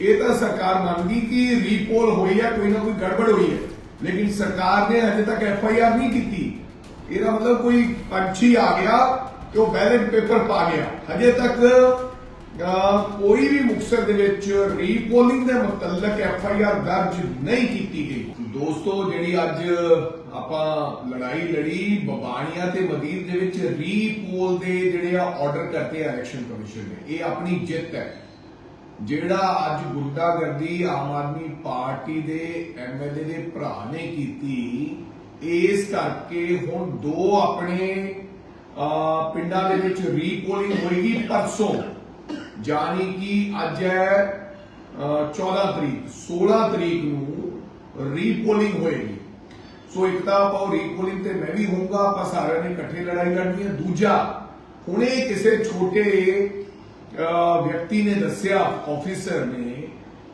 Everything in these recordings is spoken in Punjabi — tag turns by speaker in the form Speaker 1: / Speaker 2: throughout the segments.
Speaker 1: ਇਹ ਤਾਂ ਸਰਕਾਰ ਮੰਨ ਕਿ ਰੀਪੋਲ ਹੋਈ ਹੈ ਕੋਈ ਨਾ ਕੋਈ ਗੜਬੜ ਹੋਈ ਹੈ। ਲੇਕਿਨ ਸਰਕਾਰ ਨੇ ਅਜੇ ਤੱਕ ਐਫ ਆਈ ਆਰ ਨਹੀਂ ਕੀਤੀ। ਇਹਦਾ ਮਤਲਬ ਕੋਈ ਪੰਛੀ ਆ ਗਿਆ ਤੇ ਉਹ ਬੈਲਟ ਪੇਪਰ ਪਾ ਗਿਆ। ਹਜੇ ਤੱਕ ਕੋਈ ਵੀ ਮੁਕਤਸਰ ਦੇ ਵਿੱਚ ਰੀਪੋਲਿੰਗ ਦੇ ਮੁਤਲਕ ਐਫ ਆਈ ਆਰ ਦਰਜ ਨਹੀਂ ਕੀਤੀ ਗਈ। ਦੋਸਤੋ, ਜਿਹੜੀ ਅੱਜ ਆਪਾਂ ਲੜਾਈ ਲੜੀ ਬਬਾਣੀਆਂ ਤੇ ਮਦੀਰ ਦੇ ਵਿੱਚ ਰੀਪੋਲ ਦੇ ਜਿਹੜੇ ਆ ਆਰਡਰ ਕਰਤੇ ਆ ਇਲੈਕਸ਼ਨ ਕਮਿਸ਼ਨ ਨੇ, ਇਹ ਆਪਣੀ ਜਿੱਤ ਹੈ। ਜਿਹੜਾ ਅੱਜ ਗੁੰਡਾਗਰਦੀ ਆਮ ਆਦਮੀ ਪਾਰਟੀ ਦੇ ਐਮਐਲਏ ਦੇ ਭਰਾ ਨੇ ਕੀਤੀ ਇਸ ਕਰਕੇ ਹੁਣ ਦੋ ਆਪਣੇ ਪਿੰਡਾਂ ਦੇ ਵਿੱਚ ਰੀਪੋਲਿੰਗ ਹੋਏਗੀ ਪਰਸੋਂ। ਜਾਨੀ ਕਿ ਅੱਜ ਹੈ ਅਹ, 14 ਤਰੀਕ 16 ਤਰੀਕ ਨੂੰ ਰੀਪੋਲਿੰਗ ਹੋਏਗੀ। ਸੋ ਇੱਕ ਤਾਂ ਆਪਾਂ ਰੀਪੋਲਿੰਗ ਤੇ ਮੈਂ ਵੀ ਹੋਊਂਗਾ ਆਪਾਂ ਸਾਰਿਆਂ ਨੇ ਇਕੱਠੇ ਲੜਾਈ ਲੜਨੀ ਹੈ। ਦੂਜਾ ਹੁਣੇ ਕਿਸੇ ਛੋਟੇ ਵਿਅਕਤੀ ਨੇ ਦੱਸਿਆ ਆਫੀਸਰ ਨੇ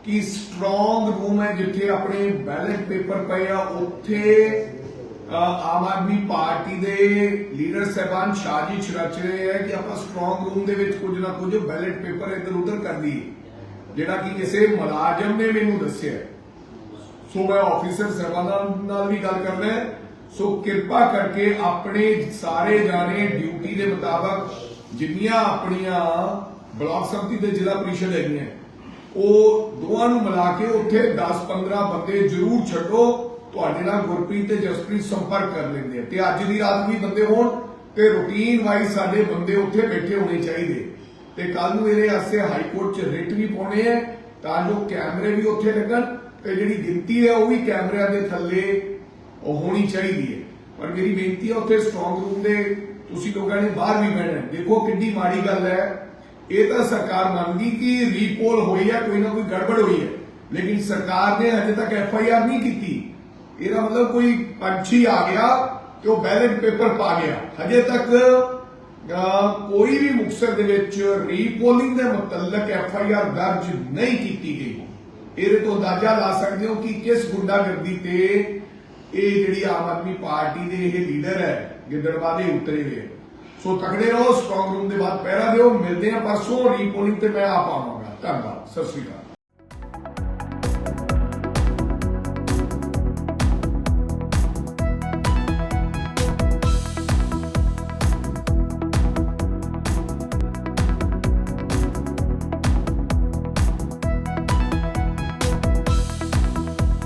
Speaker 1: ਕਿ ਸਟਰੋਂਗ ਰੂਮ ਹੈ ਜਿੱਥੇ ਆਪਣੇ ਬੈਲਟ ਪੇਪਰ ਪਏ ਆ, ਉੱਥੇ ਆਮ ਆਦਮੀ ਪਾਰਟੀ ਦੇ ਲੀਡਰ ਸਹਿਬਾਨ ਸ਼ਾਜੀ ਰਚ ਰਹੇ ਹੈ ਕਿ ਆਪਾਂ ਸਟਰੋਂਗ ਰੂਮ ਦੇ ਵਿੱਚ ਕੁਝ ਨਾ ਕੁਝ ਬੈਲਟ ਪੇਪਰ ਇੱਧਰ ਉੱਧਰ ਕਰ ਲਈਏ। ਜਿਹੜਾ ਕਿ ਕਿਸੇ ਮੁਲਾਜ਼ਮ ਨੇ ਮੈਨੂੰ ਦੱਸਿਆ ਸੋ ਮੈਂ ਆਫੀਸਰ ਸਾਹਿਬਾਨਾਂ ਨਾਲ ਵੀ ਗੱਲ ਕਰਨਾ ਹੈ। ਸੋ ਕਿਰਪਾ ਕਰਕੇ ਆਪਣੇ ਸਾਰੇ ਜਾਣੇ ਡਿਊਟੀ ਦੇ ਮੁਤਾਬਕ ਜਿੰਨੀਆਂ ਆਪਣੀਆਂ ਬਲਾਕ ਸੰਮਤੀ ਦੇ ਜ਼ਿਲ੍ਹਾ ਪ੍ਰੀਸ਼ਦ ਹੈਗੀਆਂ। ਉਹ ਦੋਵਾਂ ਨੂੰ ਮਿਲਾ ਕੇ ਉੱਥੇ 10-15 ਬੰਦੇ ਜ਼ਰੂਰ ਛੱਡੋ। ਤੁਹਾਡੇ ਨਾਲ ਗੁਰਪ੍ਰੀਤ ਤੇ ਜਸਪ੍ਰੀਤ ਸੰਪਰਕ ਕਰ ਲੈਂਦੇ ਆ। ਤੇ ਅੱਜ ਦੀ ਰਾਤ ਵੀ ਬੰਦੇ ਹੋਣ ਤੇ ਰੂਟੀਨ ਵਾਈਜ਼ ਸਾਡੇ ਬੰਦੇ ਉੱਥੇ ਬੈਠੇ ਹੋਣੇ ਚਾਹੀਦੇ। ਤੇ ਕੱਲ ਨੂੰ ਇਹਦੇ ਵਾਸਤੇ ਹਾਈ ਕੋਰਟ 'ਚ ਰਿਟ ਵੀ ਪਾਉਣੇ ਆ ਤਾਂ ਜੋ ਕੈਮਰੇ ਵੀ ਉੱਥੇ ਲੱਗਣ ਤੇ ਜਿਹੜੀ ਗਿਣਤੀ ਹੈ ਉਹ ਵੀ ਕੈਮਰਿਆਂ ਦੇ ਥੱਲੇ ਉਹ ਹੋਣੀ ਚਾਹੀਦੀ ਹੈ। ਪਰ ਮੇਰੀ ਬੇਨਤੀ ਹੈ ਉੱਥੇ ਸਟਰੋਂਗ ਰੂਮ ਦੇ ਤੁਸੀਂ ਲੋਕਾਂ ਨੇ ਬਾਹਰ ਵੀ ਬਹਿਣਾ ਦੇਖੋ ਕਿੰਨੀ ਮਾੜੀ ਗੱਲ ਹੈ। ਇਹ ਤਾਂ ਸਰਕਾਰ ਮੰਨ ਕਿ ਰੀਪੋਲ ਹੋਈ ਹੈ ਕੋਈ ਨਾ ਕੋਈ ਗੜਬੜ ਹੋਈ ਹੈ ਲੇਕਿਨ ਸਰਕਾਰ ਨੇ ਅਜੇ ਤੱਕ ਐਫ ਆਈ ਆਰ ਨਹੀਂ ਕੀਤੀ। ਇਹਦਾ ਮਤਲਬ ਕੋਈ ਪੰਛੀ ਆ ਗਿਆ ਤੇ ਉਹ ਬੈਲਟ ਪੇਪਰ ਪਾ ਗਿਆ। ਹਜੇ ਤੱਕ ਕੋਈ ਵੀ ਮੁਕਤਸਰ ਦੇ ਵਿੱਚ ਰੀਪੋਲਿੰਗ ਦੇ ਮੁਤਲਕ ਐਫ ਆਈ ਆਰ ਦਰਜ ਨਹੀਂ ਕੀਤੀ ਗਈ। ਇਹਦੇ ਤੋਂ ਅੰਦਾਜ਼ਾ ਲਾ ਸਕਦੇ ਹੋ ਕਿ ਕਿਸ ਗੁੰਡਾਗਰਦੀ ਤੇ ਇਹ ਜਿਹੜੀ ਆਮ ਆਦਮੀ ਪਾਰਟੀ ਦੇ ਇਹ ਲੀਡਰ ਹੈ ਗਿੱਦੜਬਾਦੇ ਉਤਰੇ ਹੋਏ ਸੋ ਤਕੜੇ ਰਹੋ ਸਟਰੋਂਗ ਰੂਮ ਦੇ ਬਾਅਦ ਪਹਿਰਾ ਦਿਓ, ਮਿਲਦੇ ਆ ਪਰਸੋਂ ਰੀਪੋਲਿੰਗ ਤੇ ਮੈਂ ਆਪ ਆਵਾਂਗਾ। ਧੰਨਵਾਦ, ਸਤਿ ਸ਼੍ਰੀ ਅਕਾਲ।